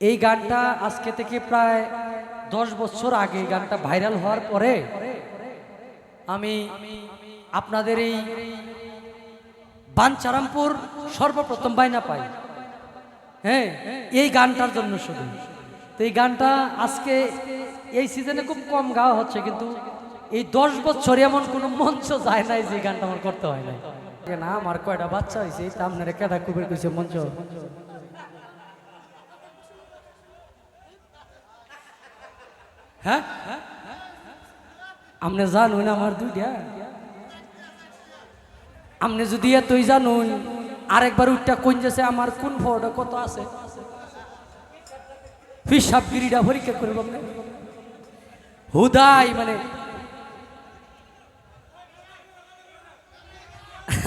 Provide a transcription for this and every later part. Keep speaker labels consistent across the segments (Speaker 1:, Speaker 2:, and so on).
Speaker 1: এই গানটা আজকে থেকে প্রায় দশ বছর আগে গানটা ভাইরাল হওয়ার পরে আমি আপনাদের এই বানচারামপুর সর্বপ্রথম বাইনা পাই। হ্যাঁ এই গানটার জন্য শুধু। তো এই গানটা আজকে এই সিজনে খুব কম গাওয়া হচ্ছে, কিন্তু এই দশ বছর এমন কোনো মঞ্চ যায় নাই যে গানটা আমার করতে হয় নাই। না, আমার কয়টা বাচ্চা হয়েছে তা আপনারা কেদা কুবের মঞ্চ। হ্যাঁ? আপনি জানুন আমার দুইটা। আপনি যদি এতই জানুন আরেকবার উঠটা কোন যেছে আমার কোন ফোটা কত আছে। হিসাবগিরিটা পরীক্ষা করব আপনি। হুদাই মানে।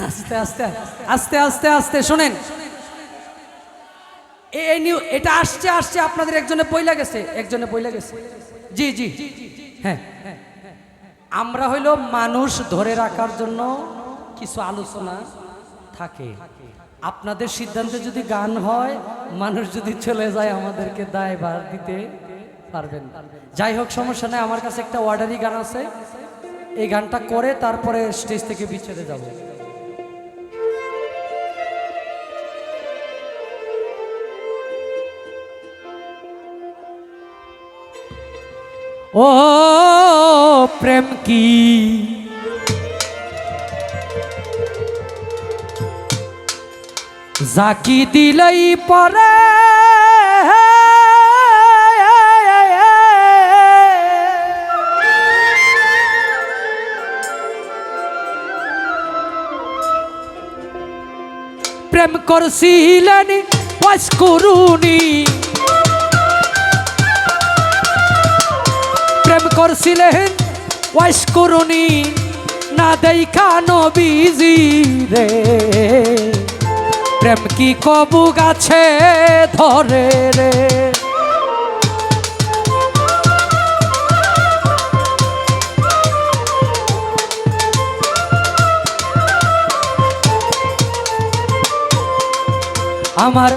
Speaker 1: আস্তে আস্তে আস্তে আস্তে আস্তে, শোনেন। এই নিউ এটা আসছে আসছে, আপনাদের একজনে বইলা গেছে, একজনে বইলা গেছে। জি জি। হ্যাঁ। আমরা হইল মানুষ ধরে রাখার জন্য কিছু আলোচনা থাকে। আপনাদের সিদ্ধান্তে যদি গান হয়, মানুষ যদি চলে যায় আমাদেরকে দায় ভার দিতে পারবেন। যাই হোক, সমস্যা নেই, আমার কাছে একটা অর্ডারি গান আছে। এই গানটা করে তারপরে স্টেজ থেকে বিচ্ছেদে যাব। ও প্রেম কি? জাকি দিলেই পরে। প্রেম করছিলেন ওয়াস করুনি। করছিলেন? ওয়াইস করুনি না দেখা নবীজি রে। প্রেম কি কবু গাছে ধরে রে? আমার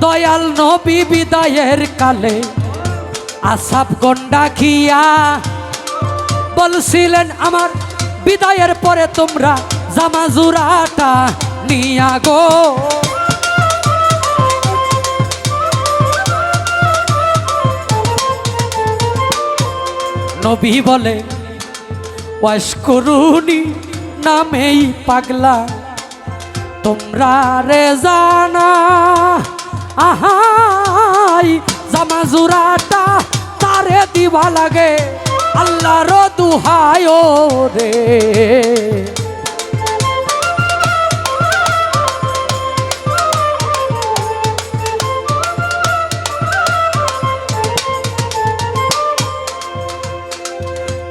Speaker 1: দয়াল নবী বিদায়ের কালে আসাপ গন্ডা খিয়া বলছিলেন, আমার বিদায়ের পরে তোমরা জামা জুরাটা নিয়া গো। নবী বলে ওয়াস নামেই পাগলা, তোমরা রে জানা, আহাই জামা জুরাটা তারে দিবা লাগে। আল্লাহর দুহায় রে।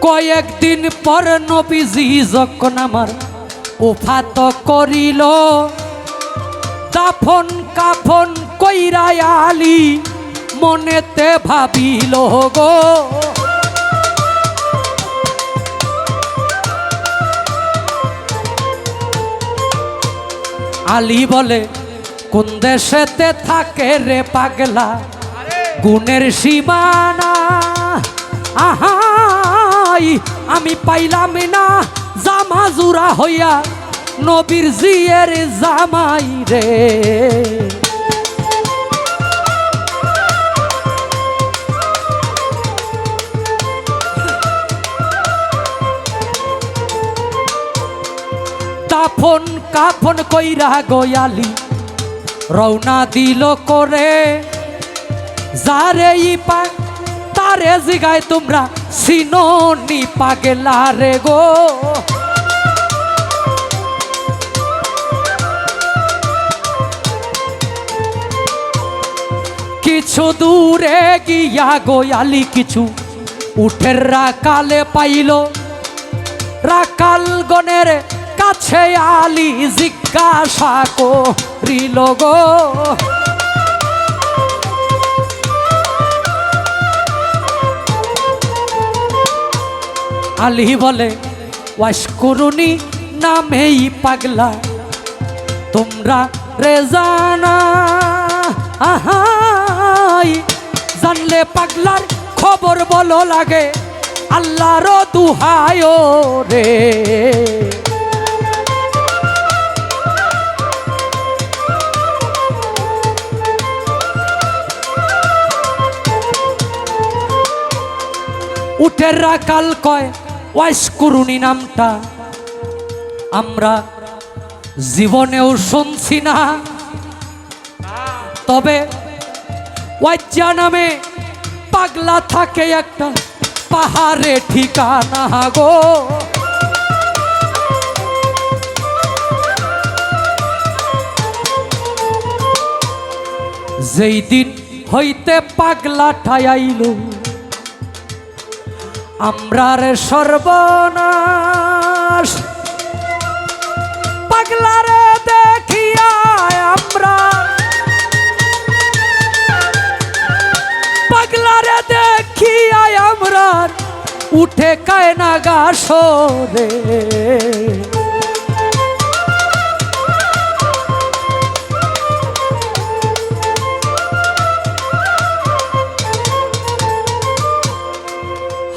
Speaker 1: কয়েকদিন পর নবীজি যখন আমার উফাত করিল, দাফন কাফন কইরাই আলি। মনেতে ভাবিল গো আলী বলে, কোন দেশেতে থাকে রে পাগলা? গুণের সীমানা, আহাই, আমি পাইলাম না জামা জুরা হইয়া, নবীর জিয়ের জামাই রে। দাফন কাফন কইরা গয়ালি। রওনা দিল করে। যারে ই পা, তারে জিগায় তোমরা সিনোনি পাগলা রে গো। কিছু দূরে গিয়া গোয়ালি কিছু উঠের রাকালে পাইল। রাকাল গনের কাছে আলি জিজ্ঞাসা করিল গো। আলী বলে, ওয়াস করুনি নামেই পাগলা, তোমরা রেজানা আহাই আমারে পাগলার খবর বলো লাগে, আল্লাহর দুহায় রে। উঠের রাকাল কয়, ওয়াইস নামটা। আমরা জীবনেও শুনছি না। তবে ওয়াজ্জা নামে পাগলা থাকে একটা পাহাড়ে ঠিকানা গো। যেই দিন হইতে পাগলা ঠায়াইল আমরার সর্বনাশ। পাগলারে দেখিয়া আমরা পাগলারে দেখিয়া আমরা উঠে কায় না গাছরে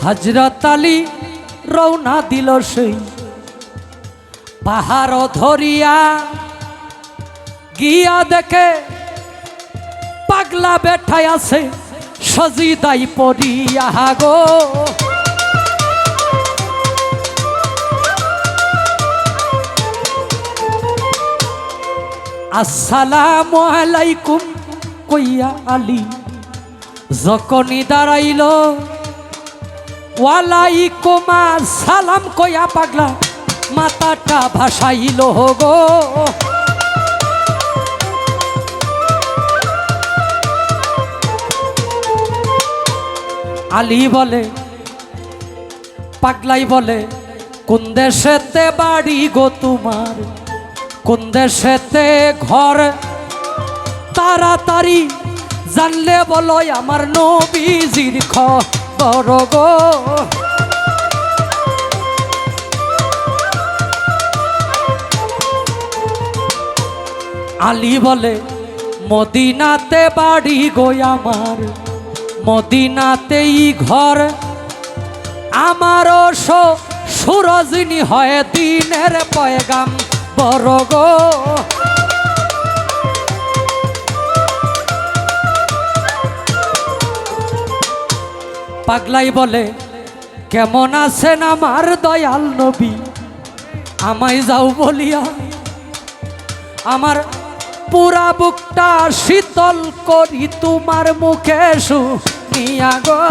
Speaker 1: হজরত আলী রওনা দিল সেই পাহাড় ধরিয়া। গিয়া দেখে পাগলা বেঠায় আছে, সজিদাই পড়িয়া গো আসসালাম আলাইকুম কইয়া আলী, যখনই দাঁড়াইল ওয়ালাইকুমা সালাম কইয়া পাগলা, মাতাটা ভাসাইল গো আলী বলে, পাগলাই বলে, কোন দেশেতে বাড়ি গো তোমার? কোন দেশেতে ঘর? তাড়াতাড়ি জানলে বলো আমার নবীজির খবর গো। আলী বলে, মদিনাতে বাড়ি গো আমার, মদিনাতেই ঘর। আমারও সুরজনী হয় দিনের পয়গাম বড় গো। পাগলাই বলে, কেমন আছেন আমার দয়াল নবী? আমায় যাও বলিয়া, আমার পুরা বুকটা শীতল করি তোমার মুখে শুনিয়া গো।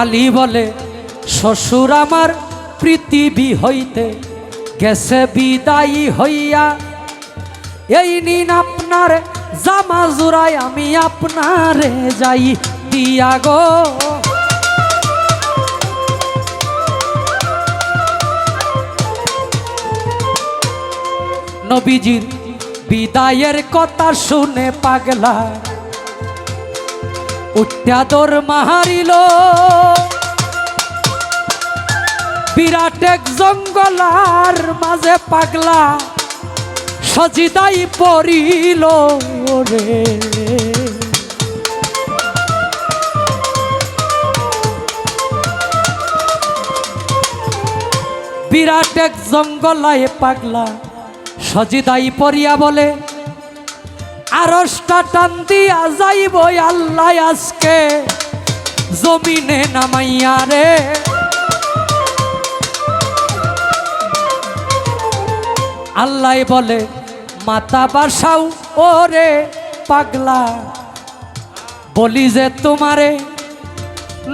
Speaker 1: আলী বলে, শ্বশুর আমার পৃথিবী হইতে গেছে বিদায়ী হইয়া এই নিন আপনার জামা জুড়াই আমি আপনারে যাই, দিয়া গো। নবীজির বিদায়ের কথা শুনে পাগলা উত্যাদর মাহারিল। বিরাট এক জঙ্গলার মাঝে পাগলা সজিদাই পড়িল রে। বিরাট এক জঙ্গলায় পাগলা সজিদাই পরিয়া বলে আরসটা টান দিয়া যাইব আল্লাহ আজকে, জমিনে নামাইয়া রে। আল্লাহ বলে মাতা বাসাও, ওরে পাগলা। বলি যে তোমারে,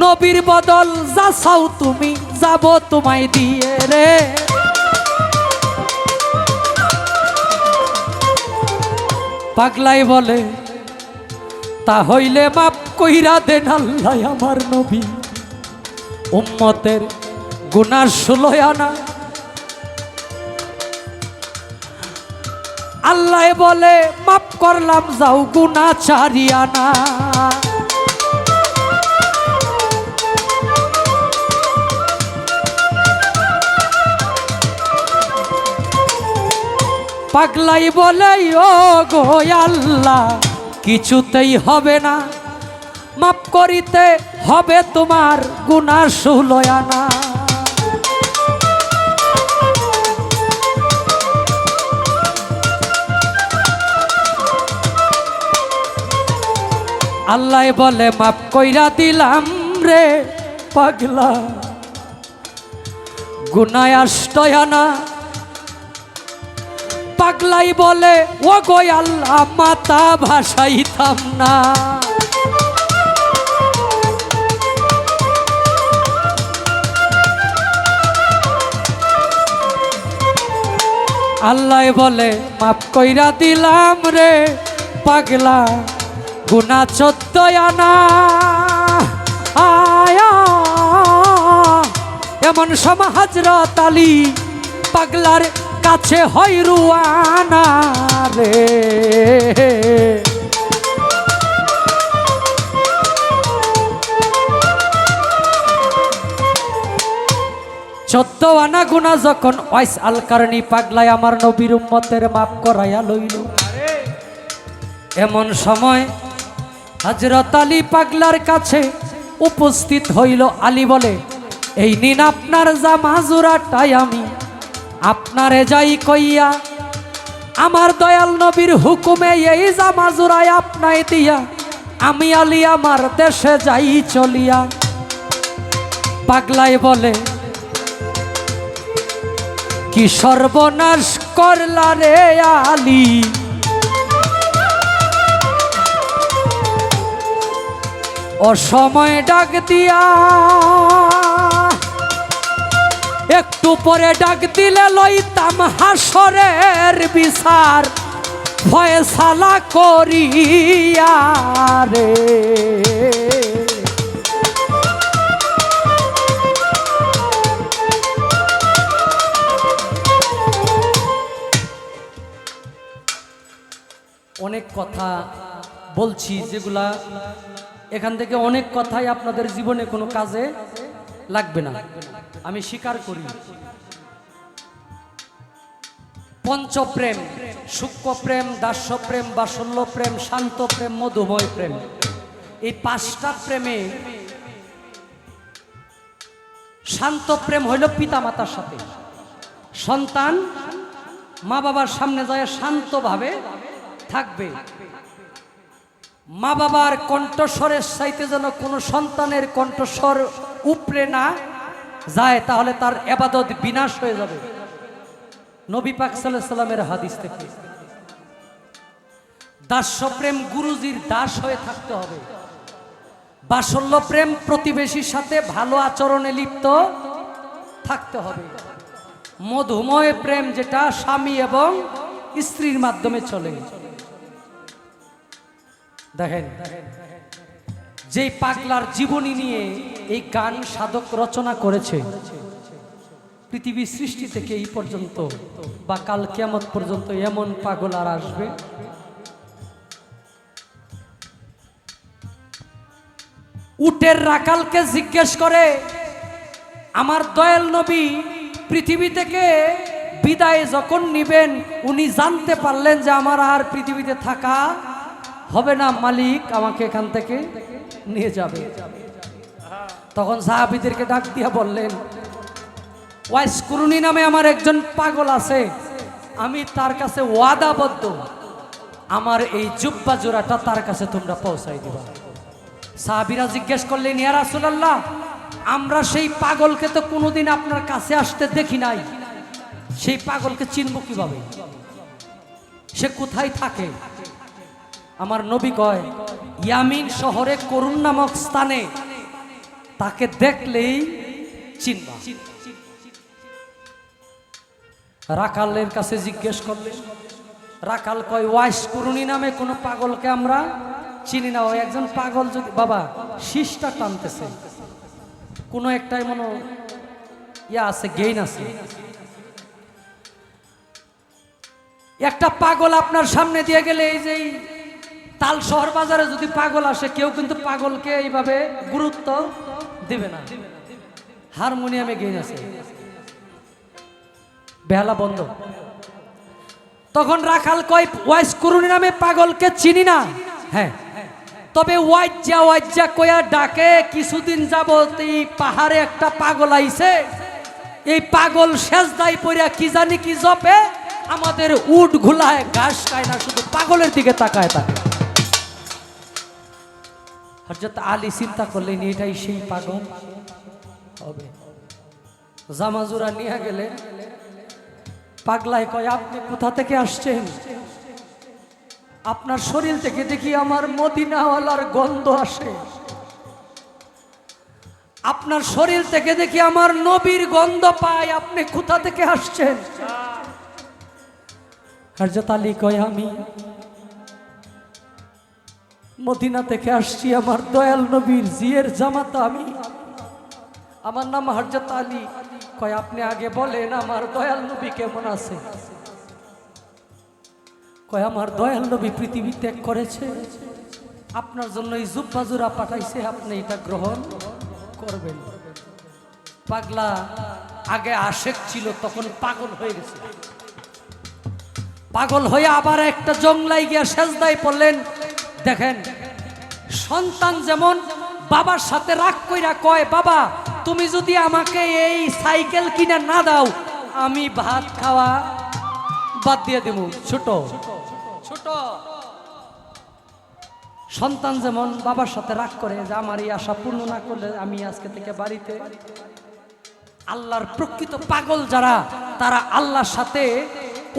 Speaker 1: নবীর বদল যা চাও তুমি, যাব তোমায় দিয়ে রে। পাগলাই বলে, তা হইলে মাপ কইরা দেন আল্লাহ আমার নবী। উম্মতের গুনার ষোলোয় আল্লাহ বলে মাপ করলাম, যাও গুনা চারিয়ানা পাগলাই বলে, ও গো আল্লাহ, কিছুতেই হবে না। মাপ করিতে হবে তোমার গুণা সুলয়ানা আল্লাহ বলে মাপ কইরা দিলাম রে পাগলা। গুনায় আষ্টয়ানা পাগলাই বলে ও গো আল্লাহ, মাতা ভাসাইতাম না। আল্লাহ বলে মাপ কইরা দিলাম রে পাগলা। গুনা চোদ্দ আয়া। এমন সম হাজরত আলী পাগলার কাছে হয় রুয়ানা রে। চোদ্দ আনা গুনা যখন ওয়াইস আল পাগলায় আমার নবীর উম্মতের মাপ করাইয়া লইল। এমন সময় হজরত আলী পাগলার কাছে উপস্থিত হইল আলী বলে, এই নিন আপনার জামা জোড়াটাই আমি। আপনারে যাই কইয়া, আমার দয়াল নবীর হুকুমে এই জামা জোড়ায় আপনায় দিয়া, আমি আলী আমার দেশে যাই চলিয়া। পাগলাই বলে, কি সর্বনাশ করলা রে আলী? অসময় ডাক দিয়া। একটু পরে ডাক দিলে লইতাম হাসরের বিচার। ফয়সালা করিয়া রে। অনেক কথা বলছি যেগুলা এখান থেকে অনেক কথাই আপনাদের জীবনে কোনো কাজে লাগবে না। আমি স্বীকার করি। পঞ্চপ্রেম সূক্ষ্ম প্রেম দাস্য প্রেম বাসল্য প্রেম শান্ত প্রেম মধুময় প্রেম এই পাঁচটা প্রেমে শান্ত প্রেম হইল পিতামাতার সাথে। সন্তান মা বাবার সামনে যায় শান্তভাবে থাকবে। মা বাবার কণ্ঠস্বরের চাইতে যেন কোনো সন্তানের কণ্ঠস্বর উপরে না যায়, তাহলে তার এবাদত বিনাশ হয়ে যাবে। নবী পাক সাল্লামের হাদিস থেকে। দাস্য প্রেম গুরুজির দাস হয়ে থাকতে হবে। বাসল্য প্রেম প্রতিবেশীর সাথে ভালো আচরণে লিপ্ত থাকতে হবে। মধুময় প্রেম যেটা স্বামী এবং স্ত্রীর মাধ্যমে চলে। দেখেন, যেই পাগলার জীবনী নিয়ে এই গান সাধক রচনা করেছে, পৃথিবী সৃষ্টি থেকে এই পর্যন্ত বা কাল কেমত পর্যন্ত এমন পাগল আর আসবে? উটের রাকালকে জিজ্ঞেস করে, আমার দয়াল নবী, পৃথিবী থেকে বিদায় যখন নিবেন, উনি জানতে পারলেন যে আমার আর পৃথিবীতে থাকা হবে না মালিক আমাকে এখান থেকে নিয়ে যাবে। তখন সাহাবিদেরকে ডাক দিয়া বললেন, ওয়াইস কুরুনি নামে আমার একজন পাগল আছে, আমি তার কাছে ওয়াদাবদ্ধ। আমার এই জুব্বা জোড়াটা তার কাছে তোমরা পৌঁছাই দিবা। সাহাবিরা জিজ্ঞেস করলেন, ইয়া রাসূলুল্লাহ, আমরা সেই পাগলকে তো কোনোদিন আপনার কাছে আসতে দেখি নাই। সেই পাগলকে চিনব কীভাবে? সে কোথায় থাকে? আমার নবী কয়, ইয়ামিন শহরে করুণ নামক স্থানে তাকে দেখলেই চিনবা। রাকালের কাছে জিজ্ঞেস করলেন রাকাল কয় ওয়াইস করুণী নামে কোনো পাগলকে আমরা চিনি না। ওই একজন পাগল যদি, বাবা, শীষটা টানতেছে। কোনো একটাই মনে ইয়া আছে গেইন আছে। একটা পাগল আপনার সামনে দিয়ে গেলে এই যে তাল শহর বাজারে যদি পাগল আসে, কেউ কিন্তু পাগলকে এইভাবে গুরুত্ব দেবে না। হারমোনিয়ামে গেইন আছে। বেহালা বন্ধ। তখন রাখাল কয়, ওয়াইস করুনি নামে পাগলকে চিনি না। হ্যাঁ। তবে ওয়াজ্জা ওয়াজ্জা কয়া ডাকে, কিছুদিন যাবত এই পাহাড়ে একটা পাগল আইছে। এই পাগল সেজদাই পড়িয়া কি জানি কি জপে, আমাদের উট ঘুলায় ঘাস খায় না, শুধু পাগলের দিকে তাকায় তাকে। হরজত আলী চিন্তা করলেন এটাই সেই পাগল? হবে। জামাজুরা নিয়ে গেলে পাগলায় কয় আপনি কোথা থেকে আসছেন? আপনার শরীর থেকে দেখি আমার মদিনাওয়ালার গন্ধ আসে। আপনার শরীর থেকে দেখি আমার নবীর গন্ধ পাই আপনি কোথা থেকে আসছেন? হরজত আলী কয় আমি মদিনা থেকে আসছি আমার দয়াল নবীর জিয়ের জামাতা আমি। আমার নাম হরজত আলী। কয়, আপনি আগে বলেন আমার দয়াল নবী কেমন আছে? কয়, আমার দয়াল নবী পৃথিবী ত্যাগ করেছে। আপনার জন্য এই জুব্বাজুরা পাঠাইছে, আপনি এটা গ্রহণ করবেন। পাগলা, আগে আশেক ছিল, তখন পাগল হয়ে গেছে। পাগল হয়ে আবার একটা জংলাই গিয়া সেজদায় পড়লেন। দেখেন, সন্তান যেমন বাবার সাথে রাগ কইরা কয়, বাবা, তুমি যদি আমাকে এই সাইকেল কিনে না দাও, আমি ভাত খাওয়া বাদ দিয়ে দেব। ছোট ছোট। সন্তান যেমন বাবার সাথে রাগ করে যে, আমার এই আশা পূর্ণ না করলে আমি আজকে থেকে বাড়িতে আল্লাহর প্রকৃত পাগল যারা, তারা আল্লাহর সাথে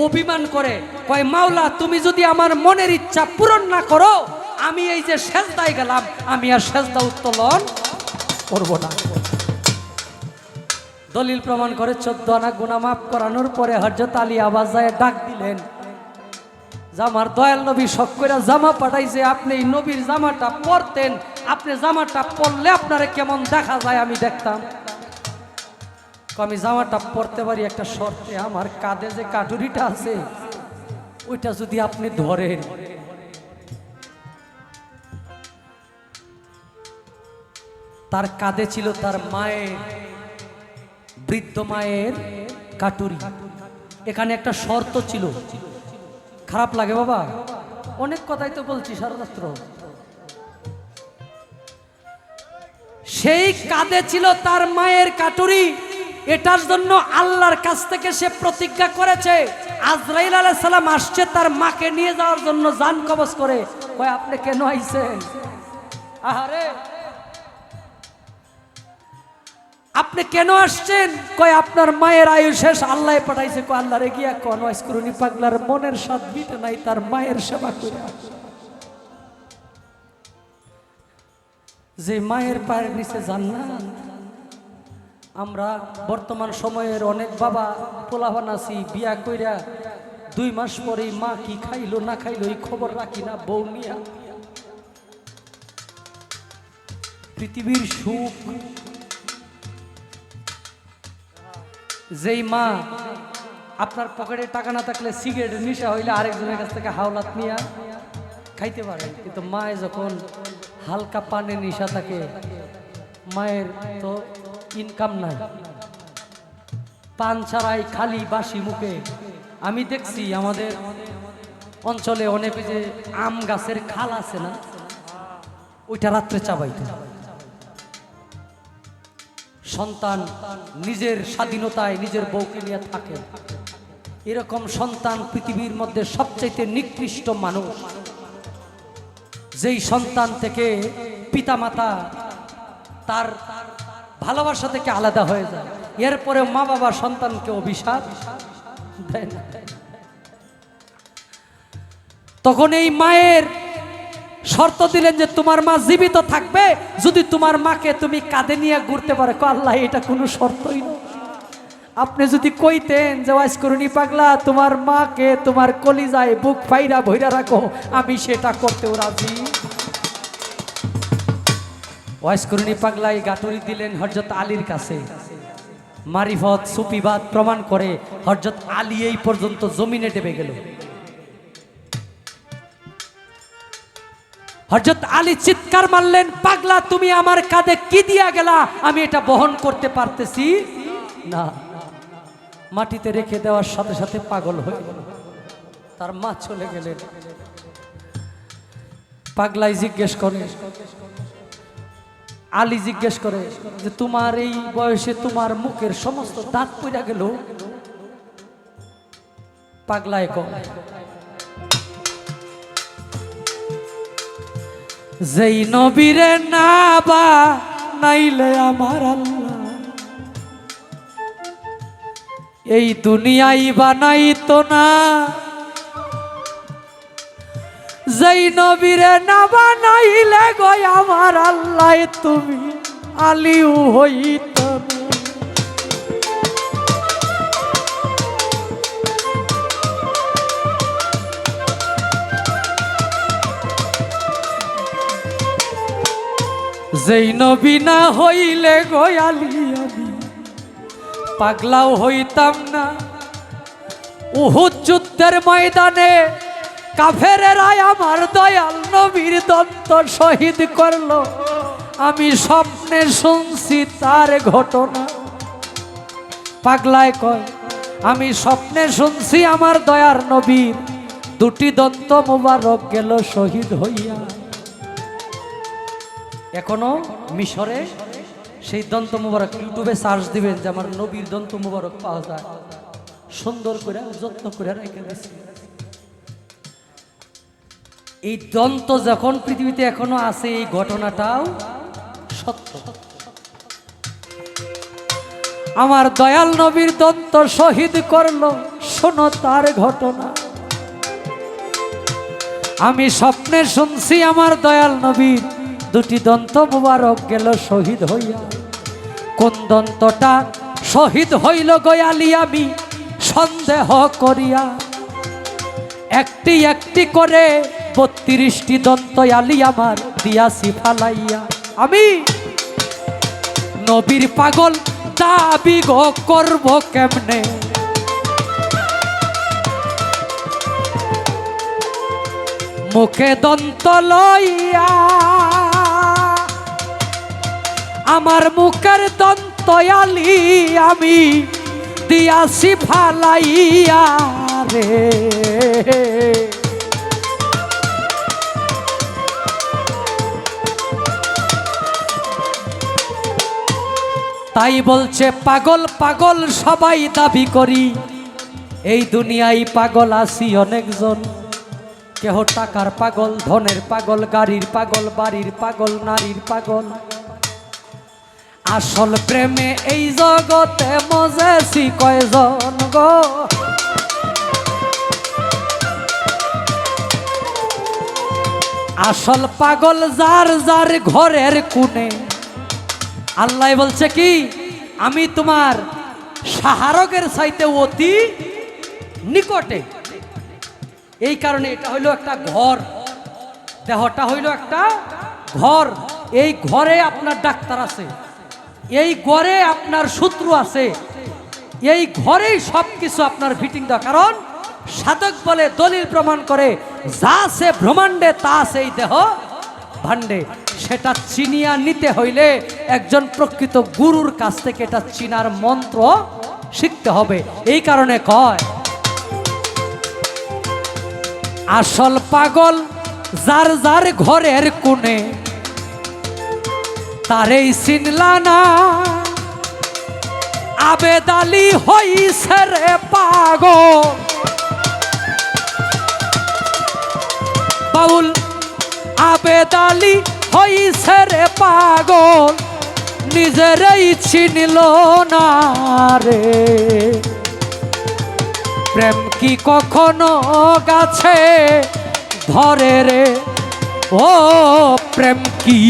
Speaker 1: অভিমান করে, কয়, মাওলা, তুমি যদি আমার মনের ইচ্ছা পূরণ না করো, আমি এই যে সেজদায় গেলাম, আমি আর সেজদা উত্তোলন করব না। দলিল প্রমাণ করে চোদ্দ আনা গুণা মাফ করানোর পরে হরজত আলী যায় ডাক দিলেন জামার দয়াল নবী শখ করে জামা পাঠাইছে, আপনি এই নবীর জামাটা পরতেন, আপনি জামাটা পরলে আপনারে কেমন দেখা যায় আমি দেখতাম। আমি জামাটা পরতে পারি একটা শর্তে, আমার কাঁধে যে কাটুরিটা আছে, ওইটা যদি আপনি ধরেন। তার কাঁধে ছিল তার মায়ের, বৃদ্ধ মায়ের কাটুরি এখানে একটা শর্ত ছিল। খারাপ লাগে বাবা। অনেক কথাই তো বলছি সারারাত্র সেই কাঁধে ছিল তার মায়ের কাটুরি এটার জন্য আল্লাহর কাছ থেকে সে প্রতিজ্ঞা করেছে। আজরাইল আলাইহিস সালাম আসছে তার মাকে নিয়ে যাওয়ার জন্য জান কবজ করে। কয়, আপনি কেন আইছেন? আহারে। আপনি কেন আসছেন? কয়, আপনার মায়ের আয়ু শেষ। আল্লাহ পাঠাইছে, কয় আল্লাহ রে গিয়া কোন করুনি পাগলার মনের স্বাদ মিটে নাই, তার মায়ের সেবা করে যে মায়ের পায়ের নিচে জান্নাত আমরা বর্তমান সময়ের অনেক বাবা পোলাভান আছি বিয়া কইরা দুই মাস পরেই মা কি খাইলো, না খাইলো, এই খবর রাখি না, বউ নিয়া। পৃথিবীর সুখ, যেই মা আপনার পকেটে টাকা না থাকলে সিগারেটের নেশা হইলে আরেকজনের কাছ থেকে হাওলাত নিয়া খাইতে পারে। কিন্তু মায়ে যখন হালকা পানে নেশা থাকে, মায়ের তো ইনকাম নাই। পান ছাড়াই খালি বাসি মুখে। আমি দেখছি আমাদের অঞ্চলে অনেক যে আম গাছের খাল আছে না, ওইটা রাত্রে চাবাইতে সন্তান নিজের স্বাধীনতায় নিজের বউকে নিয়ে থাকে। এরকম সন্তান পৃথিবীর মধ্যে সবচাইতে নিকৃষ্ট মানুষ। যেই সন্তান থেকে পিতামাতা তার ভালোবাসা থেকে আলাদা হয়ে যায়। এরপরে মা বাবা সন্তানকে অভিশাপ। তখন এই মায়ের শর্ত দিলেন যে তোমার মা জীবিত থাকবে, যদি তোমার মাকে তুমি কাঁধে নিয়ে ঘুরতে পারো। আল্লাহ, এটা কোনো শর্তই না। আপনি যদি কইতেন যে, ওয়াইস করুনি পাগলা, তোমার মাকে তোমার কলিজায় বুক ফাইরা ভইরা রাখো, আমি সেটা করতেও রাজি। ওয়াইস করুনি পাগলা এই গাটুরি দিলেন হরজত আলীর কাছে। মারিফত সুপিবাদ প্রমাণ করে হরজত আলী এই পর্যন্ত জমিনে ডেবে গেল। হরজত আলী চিৎকার মারলেন, পাগলা, তুমি আমার কাঁধে কি দিয়া গেলা? আমি এটা বহন করতে পারতেছি না। মাটিতে রেখে দেওয়ার সাথে সাথে পাগল হয়ে গেল। তার মা চলে গেলেন। পাগলাই জিজ্ঞেস করে আলী জিজ্ঞেস করে যে, তোমার এই বয়সে তোমার মুখের সমস্ত দাঁত পড়া গেল? পাগলায় কম যেই নবীরে না বা নাইলে আমার আল্লাহ, এই দুনিয়াই বানাইতো না যেই নবীরে না বানাইলে গো আমার আল্লাহ, তুমি আলিউ হইত। যেই নবী না হইলে গো আলি আমি পাগলাও হইতাম না উহুদ যুদ্ধের ময়দানে কাফেরেরাই আমার দয়াল নবীর দন্ত শহীদ করল। আমি স্বপ্নে শুনছি তার ঘটনা। পাগলায় কয়, আমি স্বপ্নে শুনছি আমার দয়ার নবীর। দুটি দন্ত মোবারক গেল শহীদ হইয়া। এখনও মিশরে সেই দন্ত মুবারক ইউটিউবে সার্চ দিবেন যে আমার নবীর দন্ত মুবারক পাওয়া যায়। সুন্দর করে, যত্ন করে রেখে দিয়েছি এই দন্ত যখন পৃথিবীতে এখনও আছে, এই ঘটনাটাও সত্য। আমার দয়াল নবীর দন্ত শহীদ করল, শোনো তার ঘটনা। আমি স্বপ্নে শুনছি আমার দয়াল নবীর, দুটি দন্ত মুবারক গেল শহীদ হইয়া। কোন দন্তটা শহীদ হইল গয়ালি আমি, সন্দেহ করিয়া। একটি একটি করে বত্রিশটি দন্ত আলি আমার দিয়াছি ফালাইয়া আমি নবীর পাগল, দাবি গো করব কেমনে? মুখে দন্ত লইয়া, আমার মুখের দন্ত আলি আমি দিয়াছি ফালাইয়া রে। তাই বলছে, পাগল পাগল, সবাই দাবি করি। এই দুনিয়ায় পাগল আছি অনেকজন। কেহ টাকার পাগল, ধনের পাগল, গাড়ির পাগল, বাড়ির পাগল, নারীর পাগল। আসল প্রেমে এই জগতে মজেছি কয়জন গো? আসল পাগল যার যার ঘরের কোণে আল্লাহ বলছে কি, আমি তোমার সাহারকের চাইতে অতি নিকটে। এই কারণে এটা হইল একটা ঘর। দেহটা হইল একটা ঘর। এই ঘরে আপনার ডাক্তার আছে। এই ঘরে আপনার শত্রু আছে। এই ঘরেই সব কিছু আপনার ফিটিং দেওয়া। কারণ সাধক বলে দলিল প্রমাণ করে, যা সে ব্রহ্মাণ্ডে, তা সেই দেহ ভাণ্ডে। সেটা চিনিয়া নিতে হইলে একজন প্রকৃত গুরুর কাছ থেকে এটা চিনার মন্ত্র শিখতে হবে। এই কারণে কয়, আসল পাগল যার যার ঘরের কোণে তারেই চিনলা না আবেদালি হইছে রে পাগল। বাউল আবেদালি হইছে রে পাগল, নিজেরই চিনিল না রে। প্রেম কি কখনো গাছে ধরে রে? ও প্রেম কি?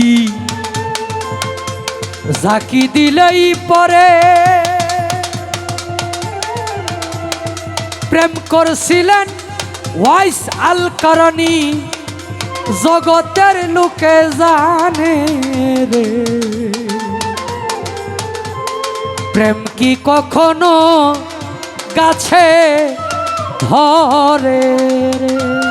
Speaker 1: জাকি দিলেই পরে। প্রেম করছিলেন ওয়াইস আল জগতের লোকে জানে রে। প্রেম কি কখনো গাছে ধরে রে?